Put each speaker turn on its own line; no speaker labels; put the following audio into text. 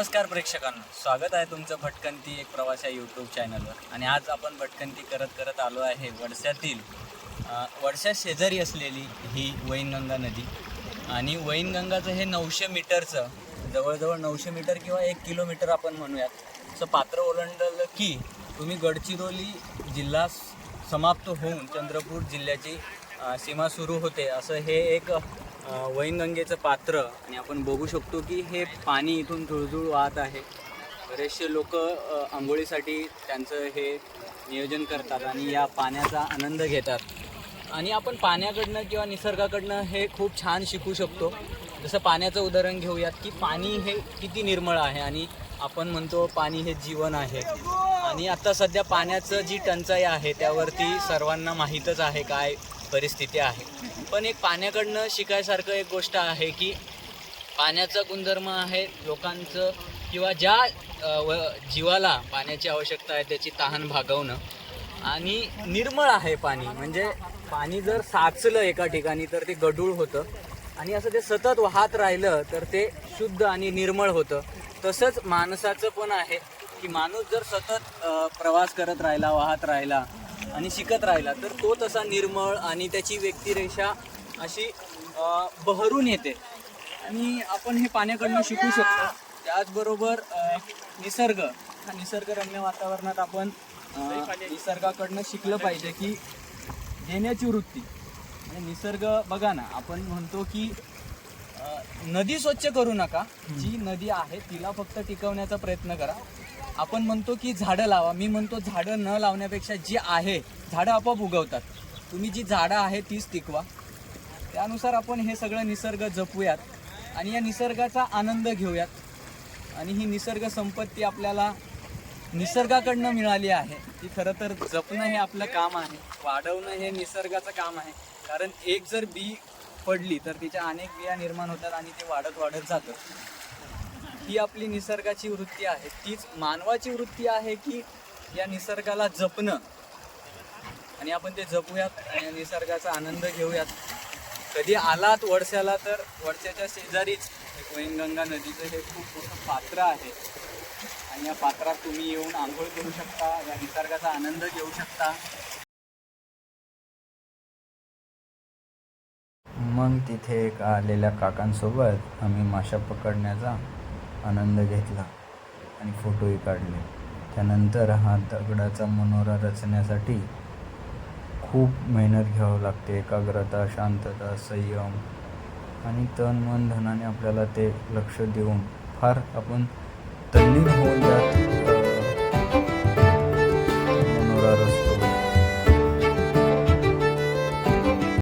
नमस्कार प्रेक्षकांना. स्वागत आहे तुमचं भटकंती एक प्रवास या यूट्यूब चॅनलवर आणि आज आपण भटकंती करत करत आलो आहे वडशातील अ, शेजारी असलेली ही वैनगंगा नदी. आणि वैनगंगाचं हे नऊशे मीटरचं जवळजवळ नऊशे मीटर किंवा एक किलोमीटर आपण म्हणूयात. असं पात्र ओलांडलं की तुम्ही गडचिरोली जिल्हा समाप्त होऊन चंद्रपूर जिल्ह्याची सीमा सुरू होते. असं हे एक वैनगंगेचं पात्र आणि आपण बघू शकतो की हे पाणी इथून धुळधुळ वाहत आहे. बरेचसे लोक आंघोळीसाठी त्यांचं हे नियोजन करतात आणि या पाण्याचा आनंद घेतात. आणि आपण पाण्याकडनं किंवा निसर्गाकडनं हे खूप छान शिकू शकतो. जसं पाण्याचं उदाहरण घेऊयात की पाणी हे किती निर्मळ आहे आणि आपण म्हणतो पाणी हे जीवन आहे. आणि आता सध्या पाण्याचं जी टंचाई आहे त्यावरती सर्वांना माहीतच आहे काय परिस्थिती आहे. पण एक पाण्याकडनं शिकायसारखं एक गोष्ट आहे की पाण्याचा गुणधर्म आहे लोकांचं किंवा ज्या व जीवाला पाण्याची आवश्यकता आहे त्याची तहान भागवणं. आणि निर्मळ आहे पाणी. म्हणजे पाणी जर साचलं एका ठिकाणी तर ते गढूळ होतं. आणि असं ते सतत वाहत राहिलं तर ते शुद्ध आणि निर्मळ होतं. तसंच माणसाचं पण आहे की माणूस जर सतत प्रवास करत राहिला वाहत राहिला आणि शिकत राहिला तर तो तसा निर्मळ आणि त्याची व्यक्तिरेषा अशी बहरून येते. आणि आपण हे पाण्याकडनं शिकू शकतो. त्याचबरोबर निसर्ग. हा निसर्गरम्य वातावरणात आपण निसर्गाकडनं शिकलं पाहिजे की देण्याची वृत्ती. म्हणजे निसर्ग बघा ना आपण म्हणतो की नदी स्वच्छ करू नका. जी नदी आहे तिला फक्त टिकवण्याचा प्रयत्न करा. आपण म्हणतो की झाडं लावा. मी म्हणतो झाडं न लावण्यापेक्षा जी आहे झाडं आपोआप उगवतात. तुम्ही जी झाडं आहे तीच टिकवा. त्यानुसार आपण हे सगळं निसर्ग जपूयात आणि या निसर्गाचा आनंद घेऊयात. आणि ही निसर्ग संपत्ती आपल्याला निसर्गाकडनं मिळाली आहे. ती खरं तर जपणं हे आपलं काम आहे. वाढवणं हे निसर्गाचं काम आहे. कारण एक जर बी पडली तर तिच्या अनेक बिया निर्माण होतात आणि ते वाढत वाढत जातं. ही आपली निसर्गाची वृत्ती आहे. तीच मानवाची वृत्ती आहे की या निसर्गाला जपणं. आणि आपण ते जपूयात आणि निसर्गाचा आनंद घेऊयात. कधी आलात वडस्याला तर वडस्याच्या शेजारीच वैनगंगा नदीचं हे खूप मोठं पात्र आहे. आणि या पात्रात तुम्ही येऊन आंघोळ करू शकता या निसर्गाचा आनंद घेऊ शकता.
मग तिथे एक आलेल्या काकांसोबत आम्ही माशा पकडण्याचा आनंद घेतला आणि फोटोही काढले. त्यानंतर हा दगडाचा मनोरा रचण्यासाठी खूप मेहनत घ्यावं लागते. एकाग्रता शांतता संयम आणि तन मन धनाने आपल्याला ते लक्ष देऊन फार आपण तल्लीन होऊन